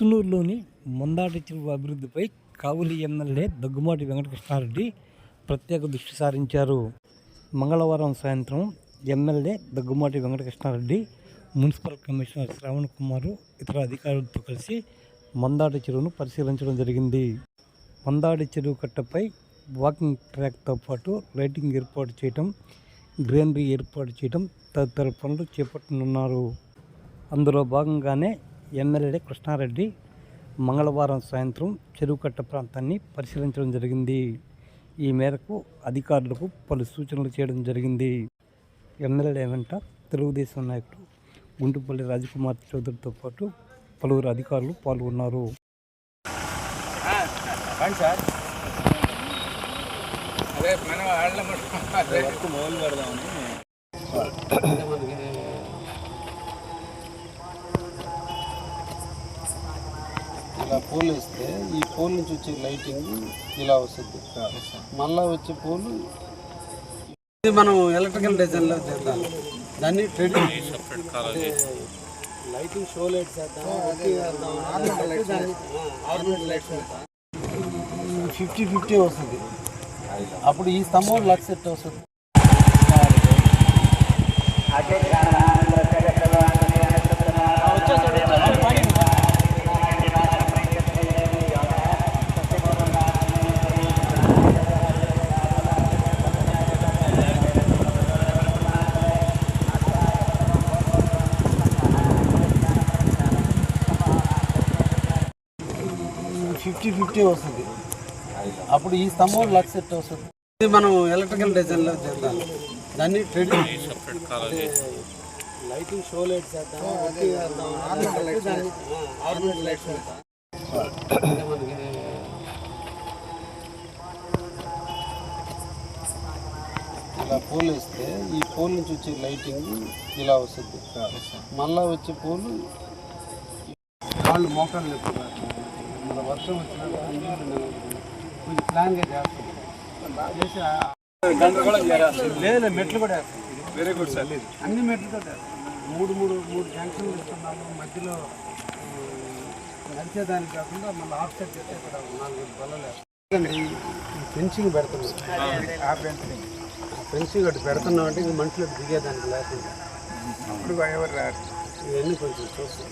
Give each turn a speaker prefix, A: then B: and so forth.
A: పొద్దునూరులోని మందాటి చెరువు అభివృద్ధిపై కావులి ఎమ్మెల్యే దగ్గుమాటి వెంకటకృష్ణారెడ్డి ప్రత్యేక దృష్టి సారించారు. మంగళవారం సాయంత్రం MLA Daggumati Venkatakrishnareddy municipal commissioner Shravan Kumar ఇతర అధికారులతో కలిసి మందాటి చెరువును పరిశీలించడం జరిగింది. మందాడి చెరువు కట్టపై వాకింగ్ ట్రాక్తో పాటు లైటింగ్ ఏర్పాటు చేయటం గ్రీనరీ ఏర్పాటు చేయడం తదితర పనులు చేపట్టనున్నారు. అందులో భాగంగానే ఎమ్మెల్యే కృష్ణారెడ్డి మంగళవారం సాయంత్రం చెరువు కట్ట ప్రాంతాన్ని పరిశీలించడం జరిగింది. ఈ మేరకు అధికారులకు పలు సూచనలు చేయడం జరిగింది. ఎమ్మెల్యే వెంట తెలుగుదేశం నాయకుడు గుంటుపల్లి రాజకుమార్ చౌదరితో పాటు పలువురు అధికారులు పాల్గొన్నారు.
B: అదే మనం వాళ్ళ
C: మొదలు పెడదామని
D: ఇలా పోల్ వేస్తే ఈ పోల్ నుంచి వచ్చే లైటింగ్ ఇలా వస్తుంది. మళ్ళా వచ్చే పోల్ ఇది మనం ఎలక్ట్రికల్ డిజైన్లో చేద్దాం. దాన్ని ట్రెడిషనల్ లైటింగ్ షో లైట్స్ చేద్దాం ఫిఫ్టీ ఫిఫ్టీ వస్తుంది. అప్పుడు ఈ స్తంభం లక్ష సెట్ వస్తుంది. ఫిఫ్టీ ఫిఫ్టీ వస్తుంది. అప్పుడు ఈ స్తంభం లక్ష సెట్ వస్తుంది. ఇది మనం ఎలక్ట్రికల్ డిజైన్లో చేద్దాం. దాన్ని ట్రెడిషనల్ లైటింగ్ షో లైట్స్ చేద్దాం ఆర్నమెంట్ లైట్స్ ఇలా పోల్ వేస్తే ఈ పోల్ నుంచి వచ్చే లైటింగ్ ఇలా వస్తుంది. మళ్ళా వచ్చే పోలు వాళ్ళు మోకాళ్ళు ఎక్కువ మన వర్షం వచ్చినప్పుడు కొంచెం ప్లాన్గా చేస్తాం. చేసి లేదు మెట్లు కూడా వేస్తాం.
B: వెరీ గుడ్ సార్
D: అన్ని మెట్లతో మూడు మూడు మూడు జంక్షన్లు ఇస్తున్నాము. మధ్యలో నడిచేదానికి కాకుండా మళ్ళీ ఆఫ్ సైడ్ చేస్తే ఇక్కడ నాలుగు బల్లలు ఫెన్సింగ్ పెడుతున్నాం.
B: ఆ పెన్షన్
D: ఫెన్సింగ్ ఒకటి పెడుతున్నాం అంటే ఇంక మనుషులకు దిగేదానికి లేకుండా.
B: ఇప్పుడు ఎవరు రారు.
D: ఇవన్నీ కొంచెం చూస్తాం.